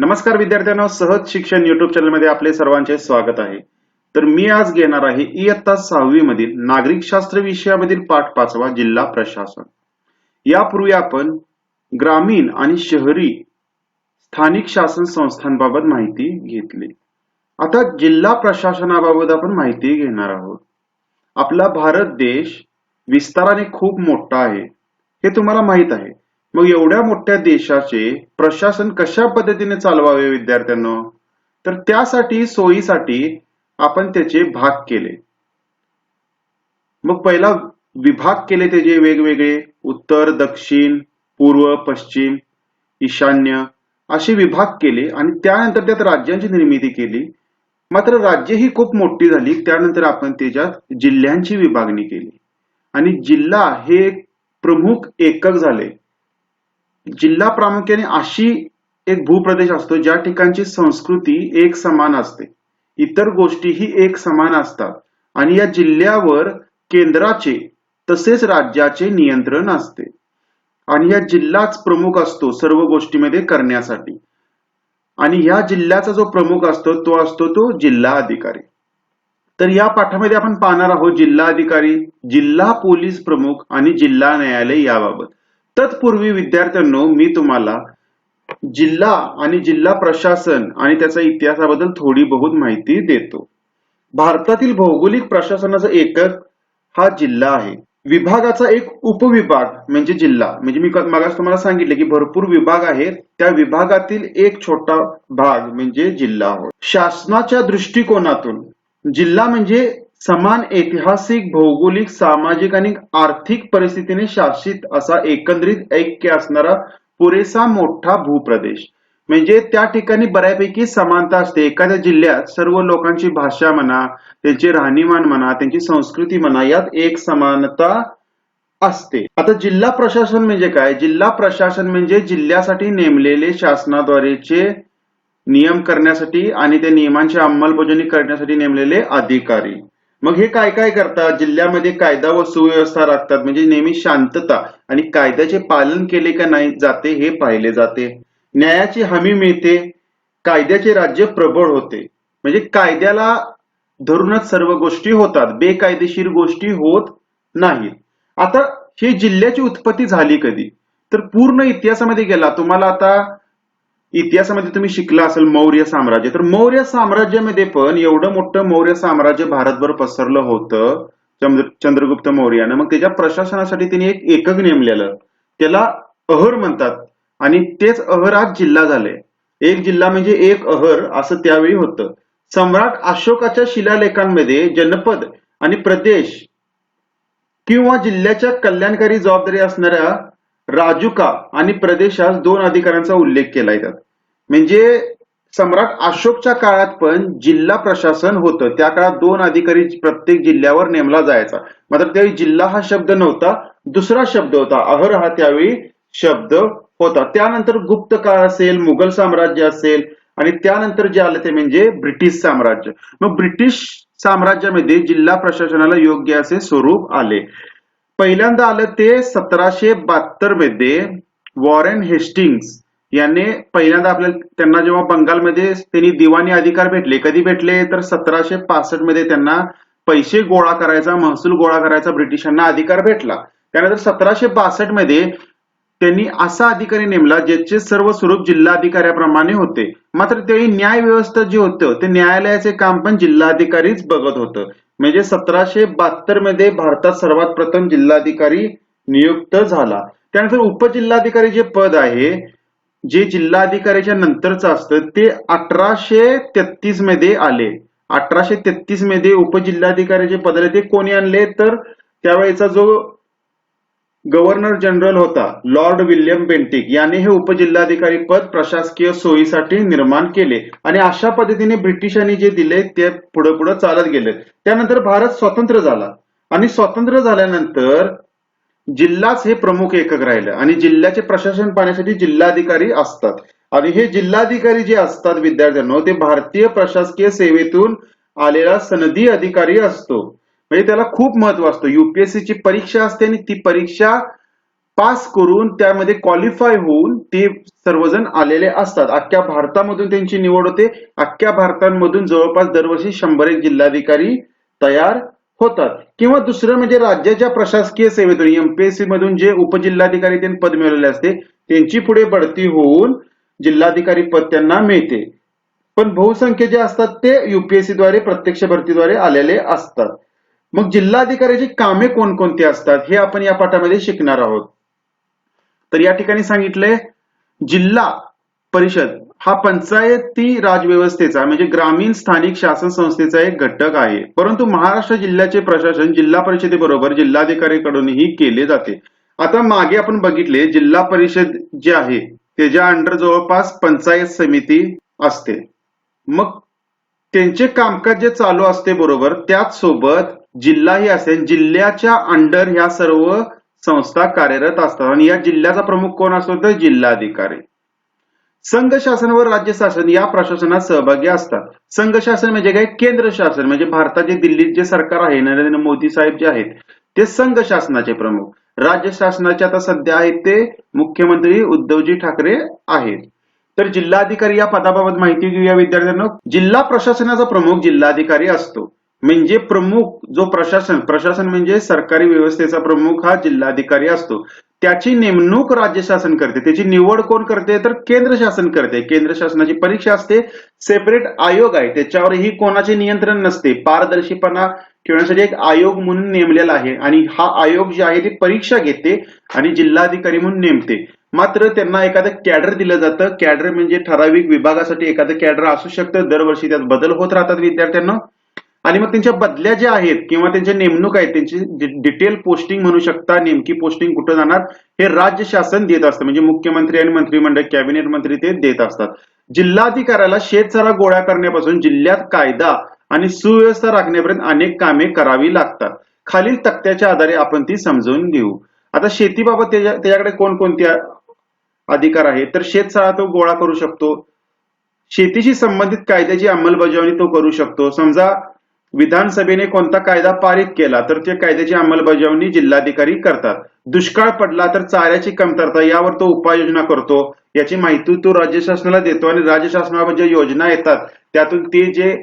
नमस्कार विद्यार्थ्यांनो सहज शिक्षण युट्यूब चॅनलमध्ये आपले सर्वांचे स्वागत आहे. तर मी आज घेणार आहे इयत्ता सहावी मधील नागरिक शास्त्र विषयामधील पाठ पाचवा जिल्हा प्रशासन. यापूर्वी आपण ग्रामीण आणि शहरी स्थानिक शासन संस्थांबाबत माहिती घेतली. आता जिल्हा प्रशासनाबाबत आपण माहिती घेणार आहोत. आपला भारत देश विस्ताराने खूप मोठा आहे. हे तुम्हाला माहीत आहे. मग एवढ्या मोठ्या देशाचे प्रशासन कशा पद्धतीने चालवावे विद्यार्थ्यांना? तर त्यासाठी सोयीसाठी आपण त्याचे भाग केले. मग पहिला विभाग केले त्याचे वेगवेगळे. उत्तर दक्षिण पूर्व पश्चिम ईशान्य असे विभाग केले आणि त्यानंतर त्यात राज्यांची निर्मिती केली. मात्र राज्य ही खूप मोठी झाली. त्यानंतर आपण त्याच्यात जिल्ह्यांची विभागणी केली. आणि जिल्हा हे एक प्रमुख एकक झाले. जिल्हा प्रामुख्याने अशी एक भूप्रदेश असतो ज्या ठिकाणची संस्कृती एक समान असते. इतर गोष्टीही एक समान असतात. आणि या जिल्ह्यावर केंद्राचे तसेच राज्याचे नियंत्रण असते. आणि या जिल्हाच प्रमुख असतो सर्व गोष्टीमध्ये करण्यासाठी. आणि या जिल्ह्याचा जो प्रमुख असतो तो असतो तो जिल्हा अधिकारी. तर या पाठामध्ये आपण पाहणार आहोत जिल्हा अधिकारी जिल्हा पोलीस प्रमुख आणि जिल्हा न्यायालय याबाबत. तत्पूर्वी विद्यार्थ्यांनो मी तुम्हाला जिल्हा आणि जिल्हा प्रशासन आणि त्याचा इतिहासाबद्दल थोडी बहुत माहिती देतो. भारतातील भौगोलिक प्रशासनाचा एकक हा जिल्हा आहे. विभागाचा एक उपविभाग म्हणजे जिल्हा. म्हणजे मी मागास तुम्हाला सांगितले की भरपूर विभाग आहेत. त्या विभागातील एक छोटा भाग म्हणजे जिल्हा होय. शासनाच्या दृष्टिकोनातून जिल्हा म्हणजे समान ऐतिहासिक भौगोलिक सामाजिक आणि आर्थिक परिस्थितीने शासित असा एकंदरीत ऐक्य असणारा पुरेसा मोठा भूप्रदेश. म्हणजे त्या ठिकाणी बऱ्यापैकी समानता असते. एखाद्या जिल्ह्यात सर्व लोकांची भाषा म्हणा त्यांचे राहणीमान म्हणा त्यांची संस्कृती म्हणा यात एक समानता असते. आता जिल्हा प्रशासन म्हणजे काय? जिल्हा प्रशासन म्हणजे जिल्ह्यासाठी नेमलेले शासनाद्वारेचे नियम करण्यासाठी आणि त्या नियमांची अंमलबजावणी करण्यासाठी नेमलेले अधिकारी. मग हे काय काय करतात? जिल्ह्यामध्ये कायदा व सुव्यवस्था राखतात. म्हणजे नेहमी शांतता आणि कायद्याचे पालन केले का नाही जाते हे पाहिले जाते. न्यायाची हमी मिळते कायद्याचे राज्य प्रबळ होते. म्हणजे कायद्याला धरूनच सर्व गोष्टी होतात. बेकायदेशीर गोष्टी होत नाहीत. आता हे जिल्ह्याची उत्पत्ती झाली कधी? तर पूर्ण इतिहासामध्ये गेला. तुम्हाला आता इतिहासामध्ये तुम्ही शिकला असेल मौर्य साम्राज्य तर मौर्य साम्राज्यामध्ये पण एवढं मोठं मौर्य साम्राज्य भारतभर पसरलं होतं चंद्र चंद्रगुप्त मौर्यानं. मग त्याच्या प्रशासनासाठी त्यांनी एक एकक नेमलेलं. त्याला अहर म्हणतात. आणि तेच अहर आज जिल्हा झाले एक जिल्हा म्हणजे एक अहर असं त्यावेळी होतं. सम्राट अशोकाच्या शिलालेखांमध्ये जनपद आणि प्रदेश किंवा जिल्ह्याच्या कल्याणकारी जबाबदारी असणाऱ्या राजुका आणि प्रदेशास दोन अधिकाऱ्यांचा उल्लेख केला त्यात. म्हणजे सम्राट अशोकच्या काळात पण जिल्हा प्रशासन होतं. त्या काळात दोन अधिकारी प्रत्येक जिल्ह्यावर नेमला जायचा. मात्र त्यावेळी जिल्हा हा शब्द नव्हता दुसरा शब्द होता. अहर हा त्यावेळी शब्द होता. त्यानंतर गुप्त काळ असेल मुघल साम्राज्य असेल आणि त्यानंतर जे आलं ते म्हणजे ब्रिटिश साम्राज्य. मग ब्रिटिश साम्राज्यामध्ये जिल्हा प्रशासनाला योग्य असे स्वरूप आले. पहिल्यांदा आलं ते सतराशे बहात्तरमध्ये वॉरेन हेस्टिंग्स याने पहिल्यांदा आपल्याला त्यांना जेव्हा बंगालमध्ये त्यांनी दिवाणी अधिकार भेटले कधी भेटले? तर सतराशे पासष्टमध्ये त्यांना पैसे गोळा करायचा महसूल गोळा करायचा ब्रिटिशांना अधिकार भेटला. त्यानंतर सतराशे बासष्टमध्ये त्यांनी असा अधिकारी नेमला ज्याचे सर्व स्वरूप जिल्हा अधिकाऱ्याप्रमाणे होते. मात्र त्यावेळी न्याय व्यवस्था जे होतं ते न्यायालयाचे काम पण जिल्हाधिकारीच बघत होतं. म्हणजे सतराशे बहात्तरमध्ये भारतात सर्वात प्रथम जिल्हाधिकारी नियुक्त झाला. त्यानंतर उपजिल्हाधिकारी जे पद आहे जे जिल्हाधिकाऱ्याच्या नंतरचं असतं ते अठराशे तेहतीसमध्ये आले. अठराशे तेहतीसमध्ये उपजिल्हाधिकाऱ्याचे पद आले ते कोणी आणले? तर त्यावेळेचा जो गव्हर्नर जनरल होता लॉर्ड विल्यम बेंटिक. यांनी हे उपजिल्हाधिकारी पद प्रशासकीय सोयीसाठी निर्माण केले आणि अशा पद्धतीने ब्रिटिशांनी जे दिले ते पुढे पुढे चालत गेले. त्यानंतर भारत स्वतंत्र झाला. आणि स्वतंत्र झाल्यानंतर जिल्हाच हे प्रमुख एकक राहिलं. आणि जिल्ह्याचे प्रशासन पाहण्यासाठी जिल्हाधिकारी असतात. आणि हे जिल्हाधिकारी जे असतात विद्यार्थ्यांना ते भारतीय प्रशासकीय सेवेतून आलेला सनदी अधिकारी असतो. म्हणजे त्याला खूप महत्त्व असतं. युपीएससीची परीक्षा असते आणि ती परीक्षा पास करून त्यामध्ये क्वालिफाय होऊन ते सर्वजण आलेले असतात. अख्ख्या भारतामधून त्यांची निवड होते. अख्ख्या भारतामधून जवळपास दरवर्षी शंभर एक जिल्हाधिकारी तयार होतात. किंवा दुसरं म्हणजे राज्याच्या प्रशासकीय सेवेतून एमपीएससी मधून जे उपजिल्हाधिकारी त्यांनी पद मिळवलेले असते त्यांची पुढे बढती होऊन जिल्हाधिकारी पद त्यांना मिळते. पण बहुसंख्य जे असतात ते युपीएससी द्वारे प्रत्यक्ष भरतीद्वारे आलेले असतात. मग जिल्हाधिकाऱ्याची कामे कोणकोणती असतात हे आपण या पाठामध्ये शिकणार आहोत. तर या ठिकाणी सांगितले जिल्हा परिषद हा पंचायती राजव्यवस्थेचा म्हणजे ग्रामीण स्थानिक शासन संस्थेचा एक घटक आहे. परंतु महाराष्ट्र जिल्ह्याचे प्रशासन जिल्हा परिषदेबरोबर जिल्हाधिकाऱ्याकडूनही केले जाते. आता मागे आपण बघितले जिल्हा परिषद जे आहे त्याच्या अंडर जवळपास पंचायत समिती असते. मग त्यांचे कामकाज जे चालू असते बरोबर त्याच सोबत जिल्हाही असेल जिल्ह्याच्या अंडर ह्या सर्व संस्था कार्यरत असतात. आणि या जिल्ह्याचा प्रमुख कोण असतो तर जिल्हाधिकारी. संघ शासन व राज्य शासन या प्रशासनात सहभागी असतात. संघ शासन म्हणजे काय? केंद्र शासन म्हणजे भारताचे दिल्लीत जे सरकार आहे नरेंद्र मोदी साहेब जे आहेत ते संघ शासनाचे प्रमुख. राज्य शासनाचे आता सध्या आहेत ते मुख्यमंत्री उद्धवजी ठाकरे आहेत. तर जिल्हाधिकारी या पदाबाबत माहिती घेऊया विद्यार्थ्यांना. जिल्हा प्रशासनाचा प्रमुख जिल्हाधिकारी असतो. म्हणजे प्रमुख जो प्रशासन प्रशासन म्हणजे सरकारी व्यवस्थेचा प्रमुख हा जिल्हाधिकारी असतो. त्याची नेमणूक राज्य शासन करते. त्याची निवड कोण करते? तर केंद्र शासन करते. केंद्र शासनाची परीक्षा असते. सेपरेट आयोग आहे. त्याच्यावरही कोणाचे नियंत्रण नसते. पारदर्शीपणा ठेवण्यासाठी एक आयोग म्हणून नेमलेला आहे. आणि हा आयोग जे आहे ते परीक्षा घेते आणि जिल्हाधिकारी म्हणून नेमते. मात्र त्यांना एखादं कॅडर दिलं जातं. कॅडर म्हणजे ठराविक विभागासाठी एखादं कॅडर असू शकतं. दरवर्षी त्यात बदल होत राहतात विद्यार्थ्यांना. आणि मग त्यांच्या बदल्या ज्या आहेत किंवा त्यांच्या नेमणूक आहेत त्यांची डिटेल पोस्टिंग म्हणू शकता नेमकी पोस्टिंग कुठं जाणार हे राज्य शासन देत असतं. म्हणजे मुख्यमंत्री आणि मंत्रिमंडळ कॅबिनेट मंत्री ते देत असतात. जिल्हाधिकाऱ्याला शेतसारा गोळा करण्यापासून जिल्ह्यात कायदा आणि सुव्यवस्था राखण्यापर्यंत अनेक कामे करावी लागतात. खालील तक्त्याच्या आधारे आपण ती समजून घेऊ. आता शेतीबाबत त्याच्याकडे कोणकोणते अधिकार आहेत? तर शेतसारा तो गोळा करू शकतो. शेतीशी संबंधित कायद्याची अंमलबजावणी तो करू शकतो. समजा विधानसभेने कोणता कायदा पारित केला तर त्या कायद्याची अंमलबजावणी जिल्हाधिकारी करतात. दुष्काळ पडला तर चाऱ्याची कमतरता यावर तो उपाययोजना करतो. याची माहिती तो राज्य शासनाला देतो आणि राज्य शासनावर ज्या योजना येतात त्यातून ते जे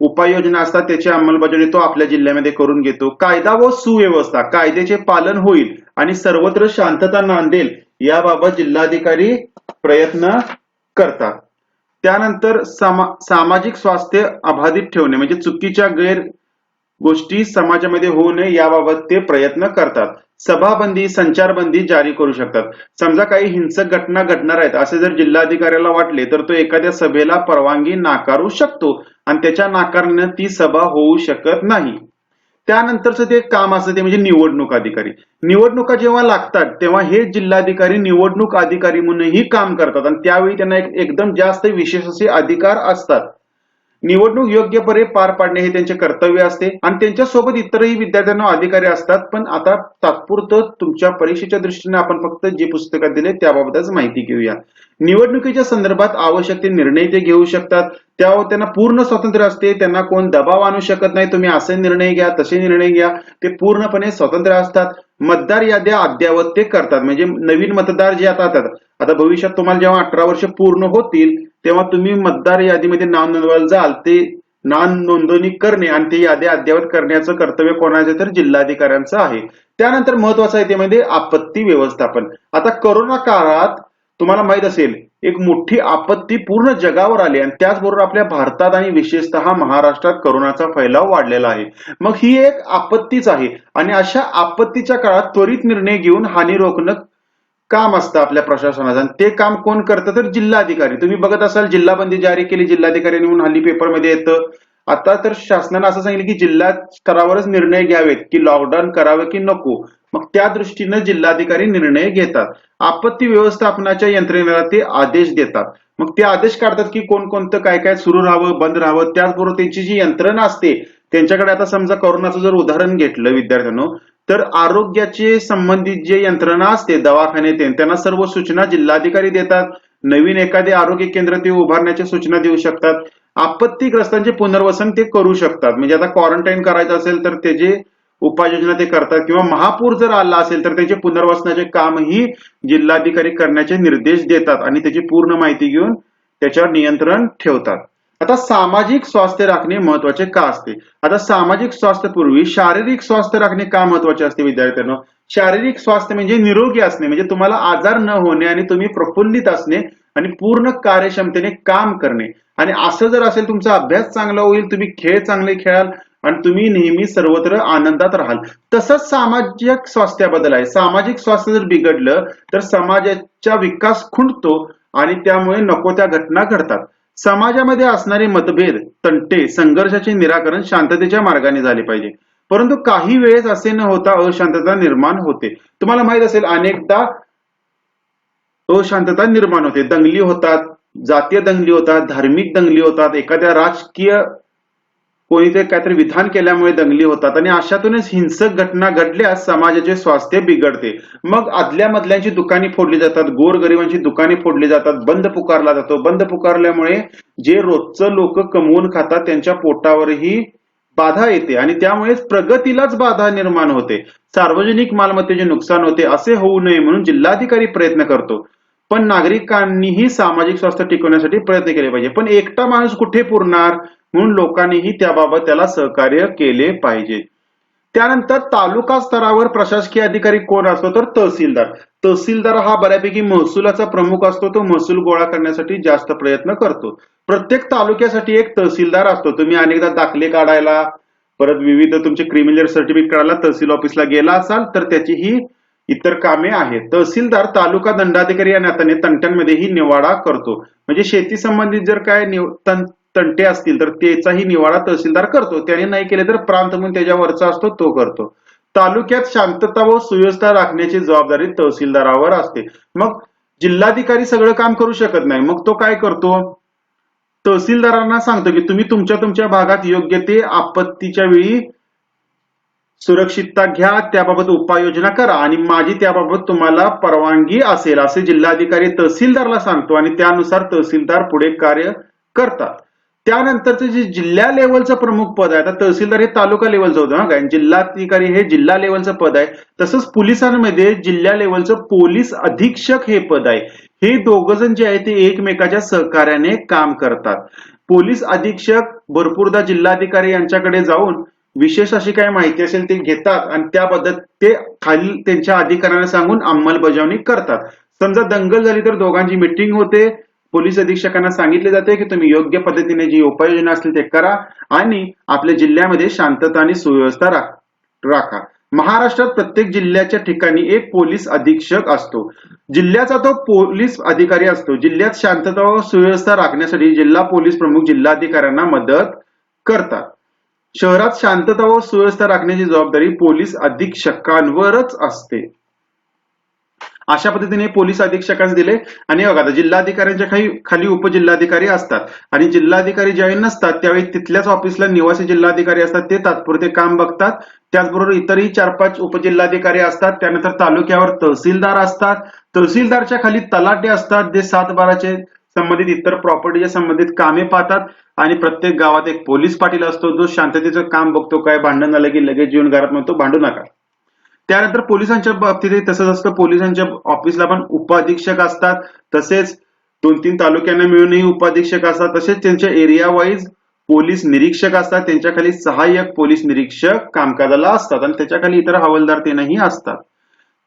उपाययोजना असतात त्याची अंमलबजावणी तो आपल्या जिल्ह्यामध्ये करून घेतो. कायदा व सुव्यवस्था कायद्याचे पालन होईल आणि सर्वत्र शांतता नांदेल याबाबत जिल्हाधिकारी प्रयत्न करतात. त्यानंतर सामा सामाजिक स्वास्थ्य अबाधित ठेवणे म्हणजे चुकीच्या गैर गोष्टी समाजामध्ये होऊ नये याबाबत ते प्रयत्न करतात. सभाबंदी संचारबंदी जारी करू शकतात. समजा काही हिंसक घटना घडणार आहेत असे जर जिल्हाधिकाऱ्याला वाटले तर तो एखाद्या सभेला परवानगी नाकारू शकतो. आणि त्याच्या नाकारण्यानं ती सभा होऊ शकत नाही. त्यानंतरचं ते काम असतं ते म्हणजे निवडणूक अधिकारी. निवडणुका जेव्हा लागतात तेव्हा हे जिल्हाधिकारी निवडणूक अधिकारी म्हणूनही काम करतात. आणि त्यावेळी त्यांना एक एकदम जास्त विशेष असे अधिकार असतात. निवडणूक योग्यपणे पार पाडणे हे त्यांचे कर्तव्य असते. आणि त्यांच्यासोबत इतरही विद्यार्थ्यांना अधिकारी असतात. पण आता तात्पुरतं तुमच्या परीक्षेच्या दृष्टीने आपण फक्त जे पुस्तकात दिले त्याबाबतच माहिती घेऊया. निवडणुकीच्या संदर्भात आवश्यक ते निर्णय ते घेऊ शकतात. त्यावर त्यांना पूर्ण स्वातंत्र्य असते. त्यांना कोण दबाव आणू शकत नाही. तुम्ही असे निर्णय घ्या तसे निर्णय घ्या. ते पूर्णपणे स्वतंत्र असतात. मतदार याद्या अद्यावत ते करतात. म्हणजे नवीन मतदार जे आता आता भविष्यात तुम्हाला जेव्हा अठरा वर्ष पूर्ण होतील तेव्हा तुम्ही मतदार यादीमध्ये नाव नोंदवायला जाल. ते नाव नोंदणी करणे आणि ते यादी अद्ययावत करण्याचं कर्तव्य कोणाचं तर जिल्हाधिकाऱ्यांचं आहे. त्यानंतर महत्वाचं आहे ते म्हणजे आपत्ती व्यवस्थापन. आता करोना काळात तुम्हाला माहीत असेल एक मोठी आपत्ती पूर्ण जगावर आली आणि त्याचबरोबर आपल्या भारतात आणि विशेषतः महाराष्ट्रात करोनाचा फैलाव वाढलेला आहे. मग ही एक आपत्तीच आहे आणि अशा आपत्तीच्या काळात त्वरित निर्णय घेऊन हानी रोखणं काम असतं आपल्या प्रशासनाचं. आणि ते काम कोण करतं तर जिल्हाधिकारी. तुम्ही बघत असाल जिल्हाबंदी जारी केली जिल्हाधिकारी नेऊन हल्ली पेपरमध्ये येतं. आता तर शासनानं असं सांगितलं की जिल्हा स्तरावरच निर्णय घ्यावेत की लॉकडाऊन करावे की नको. मग त्या दृष्टीनं जिल्हाधिकारी निर्णय घेतात. आपत्ती व्यवस्थापनाच्या यंत्रणेला ते आदेश देतात. मग ते आदेश काढतात की कोणकोणतं काय काय सुरू राहावं बंद राहावं त्याचबरोबर त्यांची जी यंत्रणा असते त्यांच्याकडे आता समजा कोरोनाचं जर उदाहरण घेतलं विद्यार्थ्यांनो तर आरोग्याचे संबंधित जे यंत्रणा असते दवाखाने ते त्यांना सर्व सूचना जिल्हाधिकारी देतात. नवीन एखादे आरोग्य केंद्र ते उभारण्याच्या सूचना देऊ शकतात. आपत्तीग्रस्तांचे पुनर्वसन ते करू शकतात. म्हणजे आता क्वारंटाईन करायचं असेल तर त्याचे उपाययोजना ते करतात किंवा महापूर जर आला असेल तर त्याचे पुनर्वसनाचे कामही जिल्हाधिकारी करण्याचे निर्देश देतात आणि त्याची पूर्ण माहिती घेऊन त्याच्यावर नियंत्रण ठेवतात. आता सामाजिक स्वास्थ्य राखणे महत्त्वाचे का असते? आता सामाजिक स्वास्थ्य पूर्वी शारीरिक स्वास्थ्य राखणे का महत्त्वाचे असते विद्यार्थ्यांना? शारीरिक स्वास्थ्य म्हणजे निरोगी असणे म्हणजे तुम्हाला आजार न होणे आणि तुम्ही प्रफुल्लित असणे आणि पूर्ण कार्यक्षमतेने काम करणे. आणि असं जर असेल तुमचा अभ्यास चांगला होईल तुम्ही खेळ चांगले खेळाल आणि तुम्ही नेहमी सर्वत्र आनंदात राहाल. तसंच सामाजिक स्वास्थ्याबद्दल आहे. सामाजिक स्वास्थ्य जर बिघडलं तर समाजाचा विकास खुंटतो आणि त्यामुळे नको त्या घटना घडतात. समाजामध्ये असणारे मतभेद तंटे संघर्षाचे निराकरण शांततेच्या मार्गाने झाले पाहिजे. परंतु काही वेळेस असे न होता अशांतता निर्माण होते. तुम्हाला माहीत असेल अनेकदा अशांतता निर्माण होते. दंगली होतात जातीय दंगली होतात धार्मिक दंगली होतात. एखाद्या राजकीय कोणीतरी काहीतरी विधान केल्यामुळे दंगली होतात आणि अशातूनच हिंसक घटना घडल्यास समाजाचे स्वास्थ्य बिघडते. मग आदल्या मधल्यांची दुकाने फोडली जातात गोरगरिबांची दुकाने फोडली जातात बंद पुकारला जातो. बंद पुकारल्यामुळे जे रोजचं लोक कमवून खातात त्यांच्या पोटावरही बाधा येते आणि त्यामुळेच प्रगतीलाच बाधा निर्माण होते. सार्वजनिक मालमत्तेचे नुकसान होते असे होऊ नये म्हणून जिल्हाधिकारी प्रयत्न करतो. पण नागरिकांनीही सामाजिक स्वास्थ्य टिकवण्यासाठी प्रयत्न केले पाहिजे. पण एकटा माणूस कुठे पुरणार? म्हणून लोकांनीही त्याबाबत त्याला सहकार्य केले पाहिजे. त्यानंतर तालुका स्तरावर प्रशासकीय अधिकारी कोण असतो? तर तहसीलदार. तहसीलदार हा बऱ्यापैकी महसुलाचा प्रमुख असतो. तो महसूल गोळा करण्यासाठी जास्त प्रयत्न करतो. प्रत्येक तालुक्यासाठी एक तहसीलदार असतो. तुम्ही अनेकदा दाखले काढायला परत विविध तुमचे क्रिमिनल सर्टिफिकेट काढायला तहसील ऑफिसला गेला असाल तर त्याची ही इतर कामे आहेत. तहसीलदार तालुका दंडाधिकारी या नात्याने तंट्यांमध्येही निवाडा करतो. म्हणजे शेती संबंधित जर काय तंटे असतील तर त्याचाही निवाडा तहसीलदार करतो. त्याने नाही केले तर प्रांत म्हणून त्याच्यावरचा असतो तो करतो. तालुक्यात शांतता व सुव्यवस्था राखण्याची जबाबदारी तहसीलदारावर असते. मग जिल्हाधिकारी सगळं काम करू शकत नाही. मग तो काय करतो? तहसीलदारांना सांगतो की तुम्ही तुमच्या तुमच्या भागात योग्य ते आपत्तीच्या वेळी सुरक्षितता घ्या त्याबाबत उपाययोजना करा आणि माझी त्याबाबत तुम्हाला परवानगी असेल असे जिल्हाधिकारी तहसीलदारला सांगतो आणि त्यानुसार तहसीलदार पुढे कार्य करतात. त्यानंतरचं जे जिल्हा लेवलचं प्रमुख पद आहे आता तहसीलदार हे तालुका लेवलचं होतं काय जिल्हाधिकारी हे जिल्हा लेवलचं पद आहे तसंच पोलिसांमध्ये जिल्हा लेवलचं पोलीस अधीक्षक हे पद आहे. हे दोघ जण जे आहे ते एकमेकाच्या सहकार्याने काम करतात. पोलीस अधीक्षक भरपूरदा जिल्हाधिकारी यांच्याकडे जाऊन विशेष अशी काही माहिती असेल ते घेतात आणि त्याबद्दल ते खाली त्यांच्या अधिकाऱ्यांना सांगून अंमलबजावणी करतात. समजा दंगल झाली तर दोघांची मिटिंग होते. पोलीस अधीक्षकांना सांगितले जाते की तुम्ही योग्य पद्धतीने जी उपाययोजना असतील ते करा आणि आपल्या जिल्ह्यामध्ये शांतता आणि सुव्यवस्था राखा. महाराष्ट्रात प्रत्येक जिल्ह्याच्या ठिकाणी एक पोलीस अधीक्षक असतो. जिल्ह्याचा तो पोलीस अधिकारी असतो. जिल्ह्यात शांतता व सुव्यवस्था राखण्यासाठी जिल्हा पोलीस प्रमुख जिल्हाधिकाऱ्यांना मदत करतात. शहरात शांतता व सुव्यवस्था राखण्याची जबाबदारी पोलीस अधीक्षकांवरच असते. अशा पद्धतीने पोलीस अधीक्षकांस दिले आणि बघा आता जिल्हाधिकाऱ्यांच्या खाली खाली उपजिल्हाधिकारी असतात. आणि जिल्हाधिकारी ज्यावेळी नसतात त्यावेळी तिथल्याच ऑफिसला निवासी जिल्हाधिकारी असतात. ते तात्पुरते काम बघतात. त्याचबरोबर इतरही चार पाच उपजिल्हाधिकारी असतात. त्यानंतर तालुक्यावर तहसीलदार असतात. तहसीलदारच्या खाली तलाटे असतात. जे सात बाराचे संबंधित इतर प्रॉपर्टीच्या संबंधित कामे पाहतात आणि प्रत्येक गावात एक पोलीस पाटील असतो जो शांततेचं काम बघतो काय भांडण झालं की लगेच जीवन घरात म्हणतो भांडू नका. त्यानंतर पोलिसांच्या बाबतीतही तसंच असतं. पोलिसांच्या ऑफिसला पण उपाधीक्षक असतात. तसेच दोन तीन तालुक्यांना मिळूनही उपाधीक्षक असतात. तसेच त्यांच्या एरिया वाईज पोलीस निरीक्षक असतात. त्यांच्याखाली सहाय्यक पोलीस निरीक्षक कामकाजाला असतात आणि त्याच्याखाली इतर हवालदार तेनही असतात.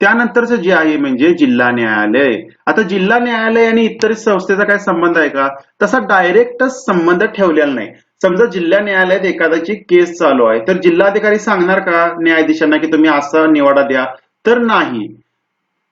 त्यानंतरचं जे आहे म्हणजे जिल्हा न्यायालय. आता जिल्हा न्यायालय आणि इतर संस्थेचा काय संबंध आहे का? तसा डायरेक्टच संबंध ठेवलेला नाही. समजा जिल्हा न्यायालयात एखाद्याची केस चालू आहे तर जिल्हाधिकारी सांगणार का न्यायाधीशांना की तुम्ही असा निवाडा द्या? तर नाही.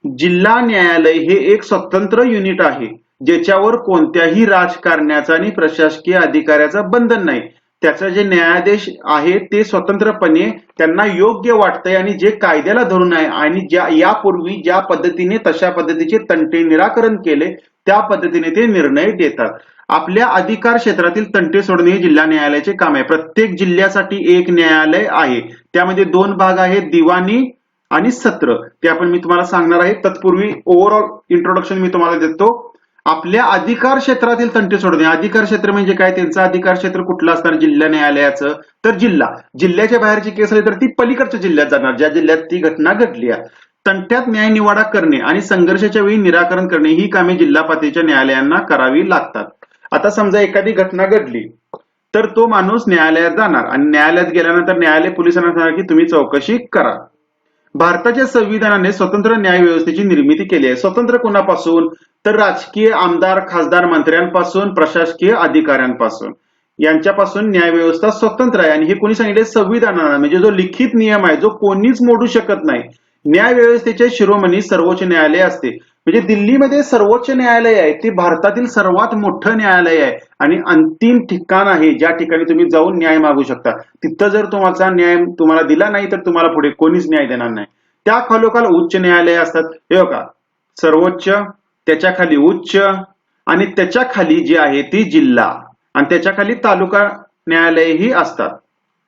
जिल्हा न्यायालय हे एक स्वतंत्र युनिट आहे ज्याच्यावर कोणत्याही राजकारण्याचा आणि प्रशासकीय अधिकाऱ्याचा बंधन नाही. त्याचा जे न्यायाधीश आहे ते स्वतंत्रपणे त्यांना योग्य वाटतंय आणि जे कायद्याला धरून आहे आणि ज्या यापूर्वी ज्या पद्धतीने तशा पद्धतीचे तंटे निराकरण केले त्या पद्धतीने ते निर्णय देतात. आपल्या अधिकार क्षेत्रातील तंटे सोडणे हे जिल्हा न्यायालयाचे काम आहे. प्रत्येक जिल्ह्यासाठी एक न्यायालय आहे. त्यामध्ये दोन भाग आहेत दिवाणी आणि सत्र. ते आपण मी तुम्हाला सांगणार आहे. तत्पूर्वी ओव्हरऑल इंट्रोडक्शन मी तुम्हाला देतो. आपल्या अधिकार क्षेत्रातील तंटे सोडणे अधिकार क्षेत्र म्हणजे काय? त्यांचं अधिकार क्षेत्र कुठलं असणार? जिल्हा न्यायालयाचं. तर जिल्हा. जिल्ह्याच्या बाहेरची केस आली तर ती पलीकडच्या जिल्ह्यात जाणार. ज्या जिल्ह्यात ती घटना घडली आहे. तंट्यात न्याय निवाडा करणे आणि संघर्षाच्या वेळी निराकरण करणे ही कामे जिल्हा पातळीच्या न्यायालयांना करावी लागतात. आता समजा एखादी घटना घडली तर तो माणूस न्यायालयात जाणार. आणि न्यायालयात गेल्यानंतर न्यायालय पोलिसांना सांगणार की तुम्ही चौकशी करा. भारताच्या संविधानाने स्वतंत्र न्याय व्यवस्थेची निर्मिती केली आहे. स्वतंत्र कोणापासून? तर राजकीय आमदार खासदार मंत्र्यांपासून प्रशासकीय अधिकाऱ्यांपासून. यांच्यापासून न्यायव्यवस्था स्वतंत्र आहे. आणि हे कोणी सांगितले संविधानानं. म्हणजे जो लिखित नियम आहे जो कोणीच मोडू शकत नाही. न्यायव्यवस्थेचे शिरोमणी सर्वोच्च न्यायालय असते. म्हणजे दिल्लीमध्ये सर्वोच्च न्यायालय आहे ते भारतातील सर्वात मोठं न्यायालय आहे. आणि अंतिम ठिकाण आहे ज्या ठिकाणी तुम्ही जाऊन न्याय मागू शकता. तिथं जर तुम्हाला न्याय तुम्हाला दिला नाही तर तुम्हाला पुढे कोणीच न्याय देणार नाही. त्या खालोखाल उच्च न्यायालय असतात. हे बघा सर्वोच्च त्याच्याखाली उच्च आणि त्याच्याखाली जी आहे ती जिल्हा. आणि त्याच्याखाली तालुका न्यायालयही असतात.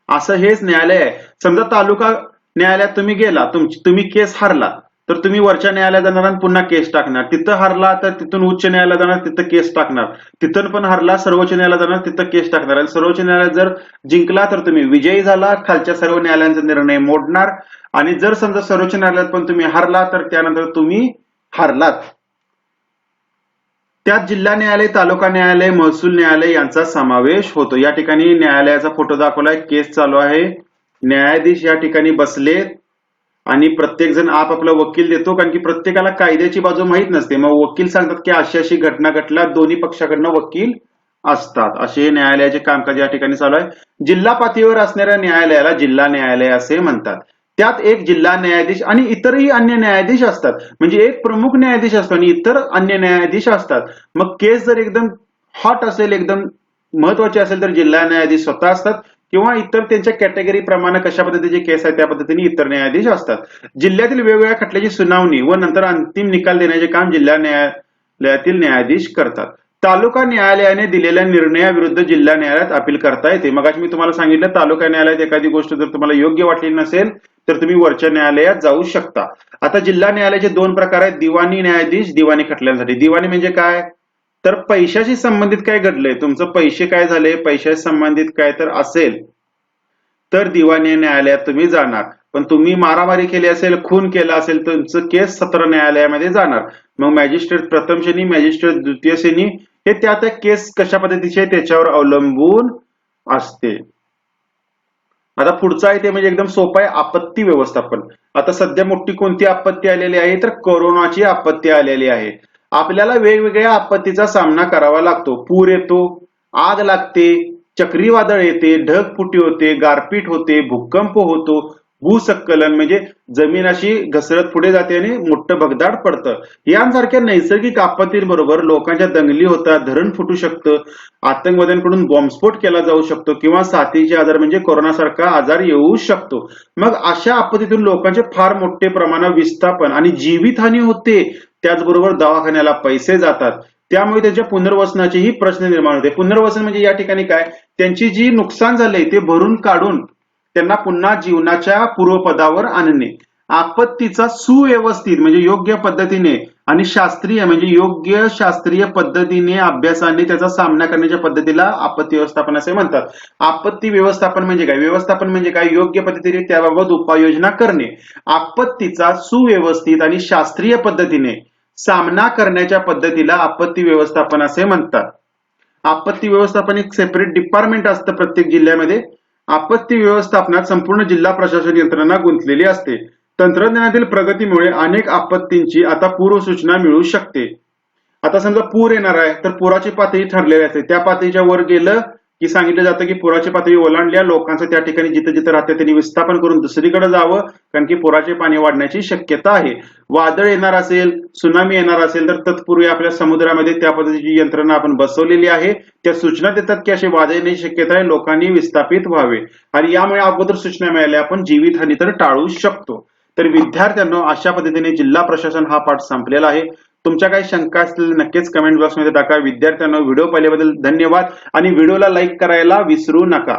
असं हेच न्यायालय आहे. समजा तालुका न्यायालयात तुम्ही गेला तुमची तुम्ही केस हारला तर तुम्ही वरच्या न्यायालयात जाणार आणि पुन्हा केस टाकणार. तिथं हरला तर तिथून उच्च न्यायालयात जाणार तिथं केस टाकणार. तिथून पण हरला सर्वोच्च न्यायालयात जाणार तिथं केस टाकणार. आणि सर्वोच्च न्यायालयात जर जिंकला तर तुम्ही विजयी झाला खालच्या सर्व न्यायालयांचा निर्णय मोडणार. आणि जर समजा सर्वोच्च न्यायालयात पण तुम्ही हरला तर त्यानंतर तुम्ही हारलात. त्यात जिल्हा न्यायालय तालुका न्यायालय महसूल न्यायालय यांचा समावेश होतो. या ठिकाणी न्यायालयाचा फोटो दाखवलाय. केस चालू आहे. न्यायाधीश या ठिकाणी बसलेत. आणि प्रत्येक जण आपापला वकील देतो कारण की प्रत्येकाला कायद्याची बाजू माहीत नसते. मग वकील सांगतात की अशी अशी घटना घटल्या दोन्ही पक्षाकडनं वकील असतात. असे न्यायालयाचे कामकाज या ठिकाणी चालू आहे. जिल्हा पातळीवर असणाऱ्या न्यायालयाला जिल्हा न्यायालय असे म्हणतात. त्यात एक जिल्हा न्यायाधीश आणि इतरही अन्य न्यायाधीश असतात. म्हणजे एक प्रमुख न्यायाधीश असतो आणि इतर अन्य न्यायाधीश असतात. मग केस जर एकदम हॉट असेल एकदम महत्वाची असेल तर जिल्हा न्यायाधीश स्वतः असतात. किंवा इतर त्यांच्या कॅटेगरी प्रमाणे कशा पद्धतीचे केस आहेत त्या पद्धतीने इतर न्यायाधीश असतात. जिल्ह्यातील वेगवेगळ्या खटल्याची सुनावणी व नंतर अंतिम निकाल देण्याचे काम जिल्हा न्यायालयातील न्यायाधीश करतात. तालुका न्यायालयाने दिलेल्या निर्णयाविरुद्ध जिल्हा न्यायालयात अपील करता येते. मग मी तुम्हाला सांगितलं तालुका न्यायालयात एखादी गोष्ट जर तुम्हाला योग्य वाटली नसेल तर तुम्ही वरच्या न्यायालयात जाऊ शकता. आता जिल्हा न्यायालयाचे दोन प्रकार आहेत. दिवाणी न्यायाधीश दिवाणी खटल्यांसाठी. दिवाणी म्हणजे काय? तर पैशाशी संबंधित काय घडलंय? तुमचं पैसे काय झाले? पैशाशी संबंधित काय तर असेल तर दिवाणी न्यायालयात तुम्ही जाणार. पण तुम्ही मारामारी केली असेल खून केला असेल तुमचं केस सत्र न्यायालयामध्ये जाणार. मग मॅजिस्ट्रेट प्रथम श्रेणी मॅजिस्ट्रेट द्वितीय श्रेणी हे त्या त्या केस कशा पद्धतीचे त्याच्यावर अवलंबून असते. आता पुढचं आहे ते म्हणजे एकदम सोपं आहे आपत्ती व्यवस्थापन. आता सध्या मोठी कोणती आपत्ती आलेली आहे? तर कोरोनाची आपत्ती आलेली आहे. आपल्याला वेगवेगळ्या आपत्तीचा सामना करावा लागतो. पूर येतो आग लागते चक्रीवादळ येते ढगफुटी होते गारपीट होते भूकंप होतो भूसक्कलन म्हणजे जमीन अशी घसरत पुढे जाते आणि मोठं भगदाड पडतं. यांसारख्या नैसर्गिक आपत्तींबरोबर लोकांच्या दंगली होतात धरण फुटू शकतं आतंकवाद्यांकडून बॉम्बस्फोट केला जाऊ शकतो किंवा साथीचे आजार म्हणजे कोरोनासारखा आजार येऊ शकतो. मग अशा आपत्तीतून लोकांचे फार मोठे प्रमाणात विस्थापन आणि जीवितहानी होते. त्याचबरोबर दवाखान्याला पैसे जातात. त्यामुळे त्याच्या पुनर्वसनाचेही प्रश्न निर्माण होते. पुनर्वसन म्हणजे या ठिकाणी काय? त्यांची जी नुकसान झाले ते भरून काढून त्यांना पुन्हा जीवनाच्या पूर्वपदावर आणणे. आपत्तीचा सुव्यवस्थित म्हणजे योग्य पद्धतीने आणि शास्त्रीय म्हणजे योग्य शास्त्रीय पद्धतीने अभ्यासाने त्याचा सामना करण्याच्या पद्धतीला आपत्ती व्यवस्थापन असे म्हणतात. आपत्ती व्यवस्थापन म्हणजे काय? व्यवस्थापन म्हणजे काय? योग्य पद्धतीने त्याबाबत उपाययोजना करणे. आपत्तीचा सुव्यवस्थित आणि शास्त्रीय पद्धतीने सामना करण्याच्या पद्धतीला आपत्ती व्यवस्थापन असे म्हणतात. आपत्ती व्यवस्थापन एक सेपरेट डिपार्टमेंट असतं प्रत्येक जिल्ह्यामध्ये. आपत्ती व्यवस्थापनात संपूर्ण जिल्हा प्रशासन यंत्रणा गुंतलेली असते. तंत्रज्ञानातील प्रगतीमुळे अनेक आपत्तींची आता पूर्वसूचना मिळू शकते. आता समजा पूर येणार आहे तर पुराची पातळी ठरलेली असते. त्या पातळीच्या वर गेलं की सांगितलं जातं की पुराची पातळी ओलांडल्या लोकांचं त्या ठिकाणी जिथं जिथं राहते त्यांनी विस्थापन करून दुसरीकडे जावं कारण की पुराचे पाणी वाढण्याची शक्यता आहे. वादळ येणार असेल सुनामी येणार असेल तर तत्पूर्वी आपल्या समुद्रामध्ये त्या पद्धतीची यंत्रणा आपण बसवलेली आहे. त्या सूचना देतात की अशी वादळ येण्याची शक्यता आहे लोकांनी विस्थापित व्हावे. आणि यामुळे अगोदर सूचना मिळाल्या आपण जीवितहानी तर टाळू शकतो. तर विद्यार्थ्यांना अशा पद्धतीने जिल्हा प्रशासन हा पाठ संपलेला आहे. तुमच्या काही शंका असतील नक्कीच कमेंट बॉक्समध्ये टाका. विद्यार्थ्यांना व्हिडिओ पाहिल्याबद्दल धन्यवाद. आणि व्हिडिओला लाईक करायला विसरू नका.